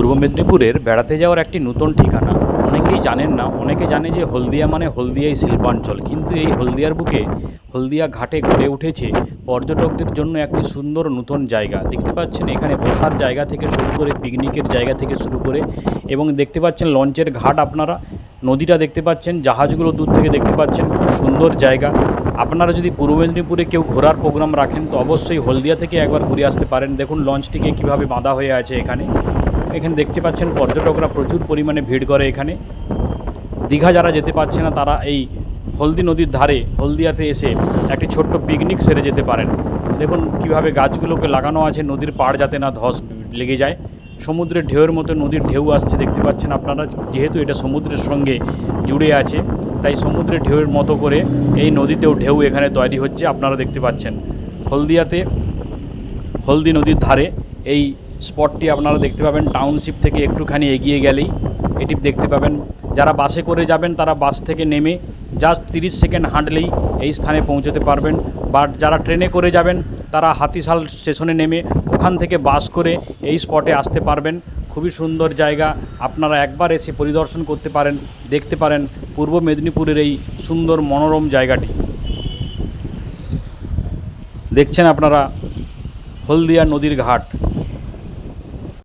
পূর্ব মেদিনীপুরের বেড়াতে যাওয়ার একটি নতুন ঠিকানা। অনেকেই জানেন না, অনেকে জানে যে হলদিয়া মানে হলদিয়াই শিল্পাঞ্চল। কিন্তু এই হলদিয়ার বুকে হলদিয়া ঘাটে গড়ে উঠেছে পর্যটকদের জন্য একটি সুন্দর নতুন জায়গা। দেখতে পাচ্ছেন এখানে বসার জায়গা থেকে শুরু করে পিকনিকের জায়গা থেকে শুরু করে এবং দেখতে পাচ্ছেন লঞ্চের ঘাট আপনারা। নদীটা দেখতে পাচ্ছেন, জাহাজগুলো দূর থেকে দেখতে পাচ্ছেন, খুব সুন্দর জায়গা। আপনারা যদি পূর্ব মেদিনীপুরে কেউ ঘোরার প্রোগ্রাম রাখেন, তো অবশ্যই হলদিয়া থেকে একবার ঘুরে আসতে পারেন। দেখুন লঞ্চটিকে কীভাবে বাঁধা হয়ে আছে এখানে। এখানে দেখতে পাচ্ছেন পর্যটকরা প্রচুর পরিমাণে ভিড় করে এখানে। দীঘা যারা যেতে পারছে না, তারা এই হলদি নদীর ধারে, হলদিয়াতে এসে একটি ছোট্ট পিকনিক সেরে যেতে পারেন। দেখুন কীভাবে গাছগুলোকে লাগানো আছে, নদীর পাড় যাতে না ধস লেগে যায়। সমুদ্রের ঢেউয়ের মতো নদীর ঢেউ আসছে, দেখতে পাচ্ছেন আপনারা, যেহেতু এটা সমুদ্রের সঙ্গে জুড়ে আছে, তাই সমুদ্রের ঢেউয়ের মতো করে এই নদীতেও ঢেউ এখানে তৈরি হচ্ছে, আপনারা দেখতে পাচ্ছেন। হলদিয়াতে, হলদি নদীর ধারে এই স্পটটি আপনারা দেখতে পাবেন টাউনশিপ থেকে একটুখানি এগিয়ে গেলেই। এটি দেখতে পাবেন, যারা বাসে করে যাবেন তারা বাস থেকে নেমে জাস্ট তিরিশ সেকেন্ড হাঁটলেই এই স্থানে পৌঁছতে পারবেন। বা যারা ট্রেনে করে যাবেন, তারা হাতিশাল স্টেশনে নেমে ওখান থেকে বাস করে এই স্পটে আসতে পারবেন। খুবই সুন্দর জায়গা, আপনারা একবার এসে পরিদর্শন করতে পারেন, দেখতে পারেন পূর্ব মেদিনীপুরের এই সুন্দর মনোরম জায়গাটি। দেখছেন আপনারা, হলদিয়া নদীর ঘাট।